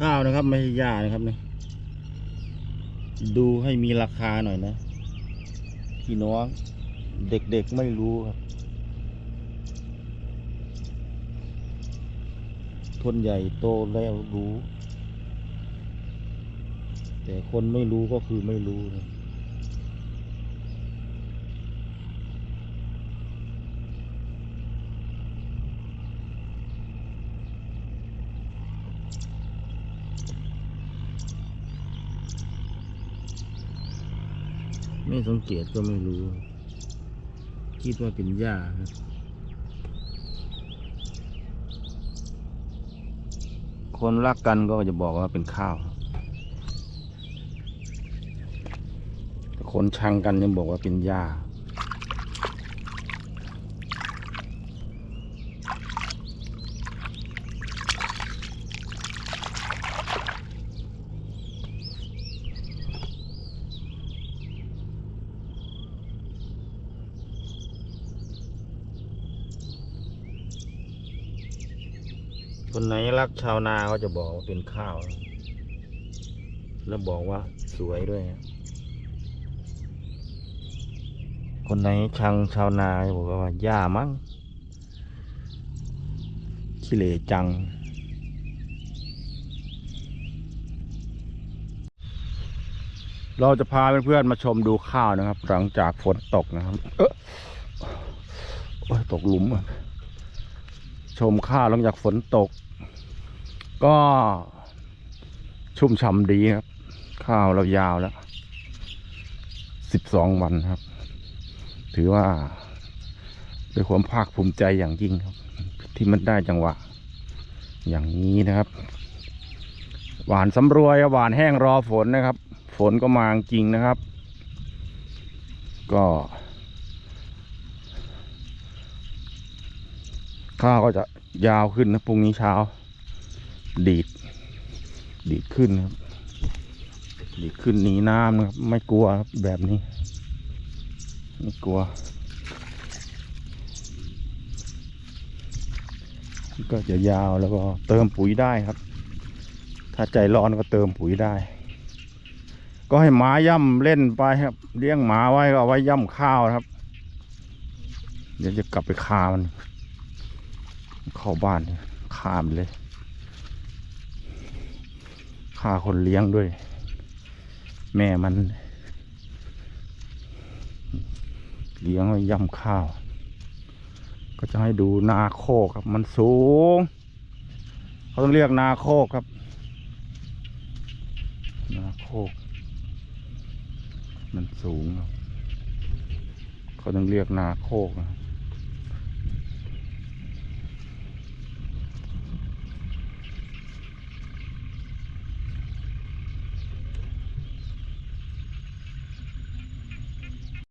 ข้าวนะครับ ไม่ใช่หญ้านะครับเนี่ยดูให้มีราคาหน่อยนะพี่น้องเด็กๆไม่รู้ครับคนใหญ่โตแล้วรู้ แต่คนไม่รู้ก็คือไม่รู้นะ ไม่สังเกตก็ไม่รู้ คิดว่าเป็นหญ้าครับคนรักกันก็จะบอกว่าเป็นข้าวครับแต่คนชังกันยังบอกว่าเป็นหญ้า คนไหนรักชาวนาเขาจะบอกว่าเป็นข้าว แล้วบอกว่าสวยด้วย คนไหนชังชาวนาจะบอกว่าหญ้ามั้งขี้เหร่จัง เราจะพาเพื่อนๆมาชมดูข้าวนะครับ หลังจากฝนตกนะครับ เออตกหลุมชมข้าวหลังจากฝนตก ก็ชุ่มฉ่ำดีครับ ข้าวเรายาวแล้วสิบสองวันครับ ถือว่าด้วยความภาคภูมิใจอย่างยิ่งครับ ที่มันได้จังหวะ อย่างนี้นะครับ หวานสำรวยหวานแห้งรอฝนนะครับ ฝนก็มาจริงนะครับ ก็ข้าวก็จะยาวขึ้นนะพรุ่งนี้เช้า ดีด ดีดขึ้นครับ ดีดขึ้นหนีน้ำนะครับ ไม่กลัวครับแบบนี้ ไม่กลัว ก็จะยาวแล้วก็เติมปุ๋ยได้ครับ ถ้าใจร้อนก็เติมปุ๋ยได้ ก็ให้หมาย่ำเล่นไปครับ เลี้ยงหมาไว้ก็เอาไว้ย่ำข้าวนะครับ เดี๋ยวจะกลับไปคามัน เข้าบ้านฆ่ามเลย ฆ่าคนเลี้ยงด้วย แม่มัน เลี้ยงไว้ย่ำข้าว ก็จะให้ดูนาโคกครับ มันสูง เขาต้องเรียกนาโคกครับ นาโคก มันสูงครับ เขาต้องเรียกนาโคกนะ